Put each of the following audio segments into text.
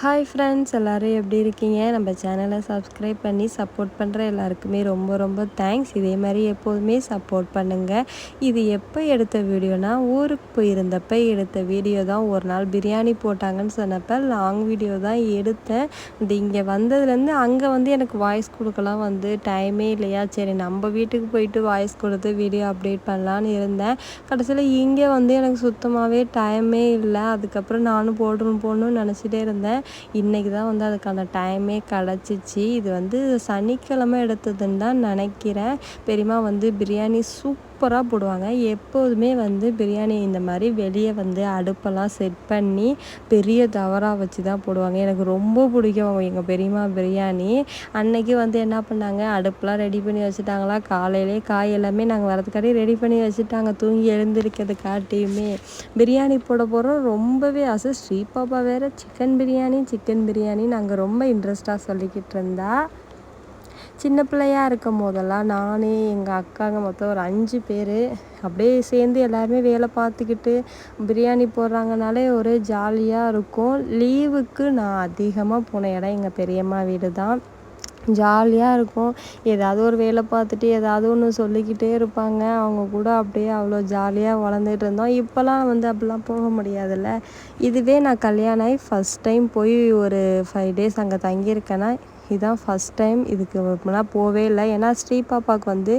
Hi friends எல்லோரும் எப்படி இருக்கீங்க? நம்ம சேனலை சப்ஸ்கிரைப் பண்ணி சப்போர்ட் பண்ணுற எல்லாருக்குமே ரொம்ப ரொம்ப தேங்க்ஸ் இதே மாதிரி எப்போதுமே சப்போர்ட் பண்ணுங்கள் இது எப்போ எடுத்த வீடியோனா ஊருக்கு போயிருந்தப்ப எடுத்த வீடியோ தான். ஒரு நாள் பிரியாணி போட்டாங்கன்னு சொன்னப்போ லாங் வீடியோ தான் எடுத்தேன். இது இங்கே வந்ததுலேருந்து அங்கே வந்து எனக்கு வாய்ஸ் கொடுக்கலாம் வந்து டைமே இல்லையா? சரி நம்ம வீட்டுக்கு போயிட்டு வாய்ஸ் கொடுத்து வீடியோ அப்டேட் பண்ணலான்னு இருந்தேன். கடைசியில் இங்கே வந்து எனக்கு சுத்தமாகவே டைமே இல்லை. அதுக்கப்புறம் நானும் போடணும் போடணும்னு நினச்சிட்டே இருந்தேன். இன்றைக்கி தான் வந்து அதுக்கான டைமே கிடச்சிச்சு. இது வந்து சனிக்கிழமை எடுத்ததுன்னு தான் நினைக்கிறேன். பெரியம்மா வந்து பிரியாணி சூப்பராக போடுவாங்க. எப்போதுமே வந்து பிரியாணி இந்த மாதிரி வெளியே வந்து அடுப்பெல்லாம் செட் பண்ணி பெரிய தவறாக வச்சு தான் போடுவாங்க. எனக்கு ரொம்ப பிடிக்கும் எங்கள் பெரியம்மா பிரியாணி. அன்னைக்கு வந்து என்ன பண்ணாங்க? அடுப்பெலாம் ரெடி பண்ணி வச்சுட்டாங்களா? காலையிலே காய் எல்லாமே நாங்கள் வரதுக்காட்டி ரெடி பண்ணி வச்சுட்டாங்க. தூங்கி எழுந்திருக்கிறது காட்டியுமே பிரியாணி போட போகிறோம் ரொம்பவே ஆசை. ஸ்ரீ பாப்பா வேறு சிக்கன் பிரியாணி சிக்கன் பிரியாணி நாங்கள் ரொம்ப இன்ட்ரெஸ்ட்டாக சொல்லிக்கிட்டு இருந்தா. சின்ன பிள்ளையாக இருக்கும் போதெல்லாம் நானே எங்கள் அக்காங்க மொத்தம் ஒரு அஞ்சு பேர். அப்படியே சேர்ந்து எல்லாருமே வேலை பார்த்துக்கிட்டு பிரியாணி போடுறாங்கனாலே ஒரே ஜாலியாக இருக்கும். லீவுக்கு நான் அதிகமாக போன இடம் எங்கள் பெரியம்மா வீடு தான். ஜாலியாக இருக்கும். ஏதாவது ஒரு வேலை பார்த்துட்டு ஏதாவது ஒன்று சொல்லிக்கிட்டே இருப்பாங்க. அவங்க கூட அப்படியே அவ்வளோ ஜாலியாக வளர்ந்துட்டு இருந்தோம். இப்போல்லாம் வந்து அப்படிலாம் போக முடியாதுல்ல. இதுவே நான் கல்யாணம் ஆகி ஃபஸ்ட் டைம் போய் ஒரு ஃபைவ் டேஸ் அங்கே தங்கியிருக்கேன்னா இதுதான் ஃபஸ்ட் டைம் இதுக்கு முன்னாடி போவே இல்லை. ஏன்னா ஸ்ரீ பாப்பாவுக்கு வந்து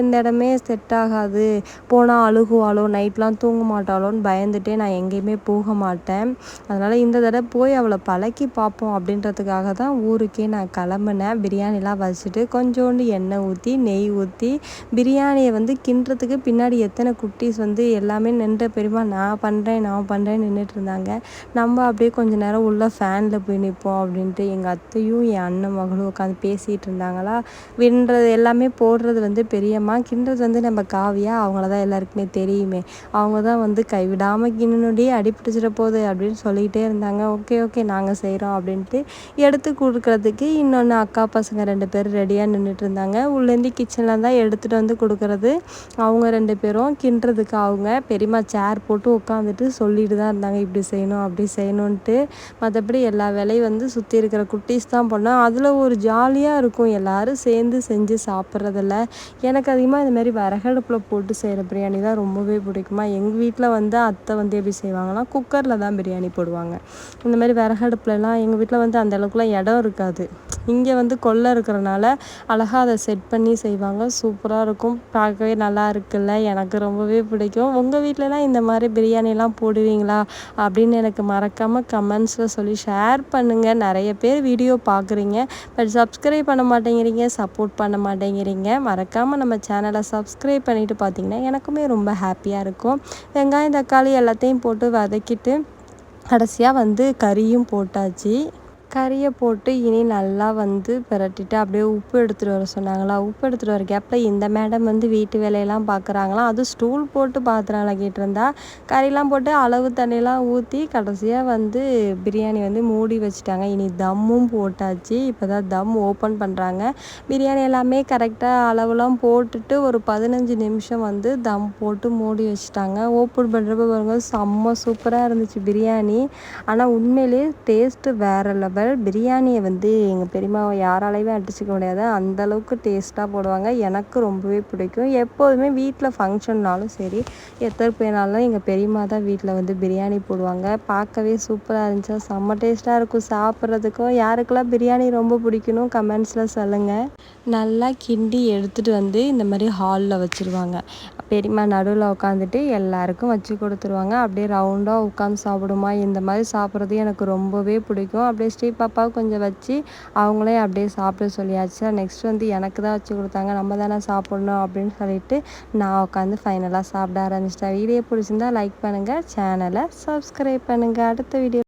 எந்த இடமே செட் ஆகாது. போனால் அழுகுவாளோ நைட்லாம் தூங்க மாட்டாளோன்னு பயந்துட்டே நான் எங்கேயுமே போக மாட்டேன். அதனால் இந்த தடவை போய் அவளை பழக்கி பார்ப்போம் அப்படின்றதுக்காக தான் ஊருக்கே நான் கிளம்புனேன். பிரியாணிலாம் வச்சுட்டு கொஞ்சோண்டு எண்ணெய் ஊற்றி நெய் ஊற்றி பிரியாணியை வந்து கிண்டுறதுக்கு பின்னாடி எத்தனை குட்டீஸ் வந்து எல்லாமே நின்ற பெரியமா நான் பண்ணுறேன் நான் பண்ணுறேன் நின்றுட்டு இருந்தாங்க. நம்ம அப்படியே கொஞ்ச நேரம் உள்ள ஃபேனில் போய் நிற்போம் அப்படின்ட்டு எங்கள் அத்தையும் என் அண்ணன் மகளும் உட்காந்து பேசிகிட்டு இருந்தாங்களா? வின்றது எல்லாமே போடுறது வந்து பெரியம்மா. கிண்டுறது வந்து நம்ம காவியா. அவங்கள தான் எல்லாருக்குமே தெரியுமே. அவங்க தான் வந்து கைவிடாமல் கிண்ணனுடைய அடிப்பிடிச்சிட போகுது அப்படின்னு சொல்லிக்கிட்டே இருந்தாங்க. ஓகே ஓகே நாங்கள் செய்கிறோம் அப்படின்ட்டு எடுத்து கொடுக்குறதுக்கு இன்னொன்று அக்கா பசங்க ரெண்டு பேர் ரெடியாக நின்றுட்டு இருந்தாங்க. உள்ளேருந்து கிச்சனில் தான் எடுத்துகிட்டு வந்து கொடுக்குறது. அவங்க ரெண்டு பேரும் கிண்டுறதுக்கு அவங்க பெரியம்மா சேர் போட்டு உட்காந்துட்டு சொல்லிட்டு தான் இருந்தாங்க. இப்படி செய்யணும் அப்படி செய்யணுன்ட்டு மற்றபடி எல்லா வேலையும் வந்து சுற்றி இருக்கிற குட்டீஸ் தான் பண்ணோம். அதில் அவ்வளோ ஒரு ஜாலியாக இருக்கும். எல்லோரும் சேர்ந்து செஞ்சு சாப்பிட்றதில்ல எனக்கு அதிகமாக இந்த மாதிரி விறகடுப்பில் போட்டு செய்கிற பிரியாணி தான் ரொம்பவே பிடிக்குமா? எங்கள் வீட்டில் வந்து அத்தை வந்து எப்படி செய்வாங்கன்னா குக்கரில் தான் பிரியாணி போடுவாங்க. இந்த மாதிரி விறகடுப்புலலாம் எங்கள் வீட்டில் வந்து அந்த அளவுக்குலாம் இடம் இருக்காது. இங்கே வந்து கொல்லை இருக்கிறனால அழகாக அதை செட் பண்ணி செய்வாங்க. சூப்பராக இருக்கும். பார்க்கவே நல்லா இருக்குல்ல? எனக்கு ரொம்பவே பிடிக்கும். உங்கள் வீட்டிலலாம் இந்த மாதிரி பிரியாணிலாம் போடுவீங்களா? அப்படின்னு எனக்கு மறக்காமல் கமெண்ட்ஸில் சொல்லி ஷேர் பண்ணுங்கள் நிறைய பேர் வீடியோ பார்க்குறீங்க. பட் சப்ஸ்கிரைப் பண்ண மாட்டேங்கிறீங்க சப்போர்ட் பண்ண மாட்டேங்கிறீங்க மறக்காமல் நம்ம சேனலை சப்ஸ்கிரைப் பண்ணிவிட்டு பார்த்தீங்கன்னா எனக்குமே ரொம்ப ஹாப்பியாக இருக்கும். வெங்காயம் தக்காளி எல்லாத்தையும் போட்டு வதக்கிட்டு கடைசியாக வந்து கறியும் போட்டாச்சு. கறியை போட்டு இனி நல்லா வந்து பிரட்டிட்டு அப்படியே உப்பு எடுத்துகிட்டு வர சொன்னாங்களா? உப்பு எடுத்துகிட்டு வர கேப்பில் இந்த மேடம் வந்து வீட்டு வேலையெல்லாம் பார்க்குறாங்களாம் அது ஸ்டூல் போட்டு பாத்திரம் இருந்தா கறிலாம் போட்டு அளவு தண்ணியெலாம் ஊற்றி கடைசியாக வந்து பிரியாணி வந்து மூடி வச்சுட்டாங்க. இனி தம்மும் போட்டாச்சு. இப்போ தான் தம் ஓப்பன் பண்ணுறாங்க பிரியாணி எல்லாமே கரெக்டாக அளவுலாம் போட்டுட்டு ஒரு பதினஞ்சு நிமிஷம் வந்து தம் போட்டு மூடி வச்சுட்டாங்க. ஓப்பன் பண்ணுறப்ப பாருங்க செம்ம சூப்பராக இருந்துச்சு பிரியாணி. ஆனால் உண்மையிலேயே டேஸ்ட்டு வேறு லெவல் பிரியாணியை வந்து எங்கள் பெரியம்மாவை யாராலையுமே அடிச்சுக்க முடியாது. அந்தளவுக்கு டேஸ்ட்டாக போடுவாங்க. எனக்கு ரொம்பவே பிடிக்கும். எப்போதுமே வீட்டில் ஃபங்க்ஷன்னாலும் சரி எத்தனை போயினாலும் எங்கள் பெரியம்மா தான் வீட்டில் வந்து பிரியாணி போடுவாங்க. பார்க்கவே சூப்பராக இருந்துச்சா? செம்ம டேஸ்ட்டாக இருக்கும். சாப்பிட்றதுக்கும் யாருக்கெல்லாம் பிரியாணி ரொம்ப பிடிக்கணும்? கமெண்ட்ஸில் சொல்லுங்கள் நல்லா கிண்டி எடுத்துகிட்டு வந்து இந்த மாதிரி ஹாலில் வச்சுருவாங்க. பெரியம்மா நடுவில் உட்காந்துட்டு எல்லாருக்கும் வச்சு கொடுத்துருவாங்க. அப்படியே ரவுண்டாக உட்காந்து சாப்பிடுமா. இந்த மாதிரி சாப்பிட்றது எனக்கு ரொம்பவே பிடிக்கும். அப்படியே ஸ்ரீ பாப்பாவை கொஞ்சம் வச்சு அவங்களே அப்படியே சாப்பிட சொல்லியாச்சு. நெக்ஸ்ட் வந்து எனக்கு தான் வச்சு கொடுத்தாங்க. நம்ம தானே சாப்பிட்ணும் அப்படின்னு சொல்லிட்டு நான் உட்காந்து ஃபைனலாக சாப்பிட ஆரம்பிச்சிட்டேன். வீடியோ பிடிச்சிருந்தா லைக் பண்ணுங்கள் சேனலை சப்ஸ்கிரைப் பண்ணுங்கள் அடுத்த வீடியோ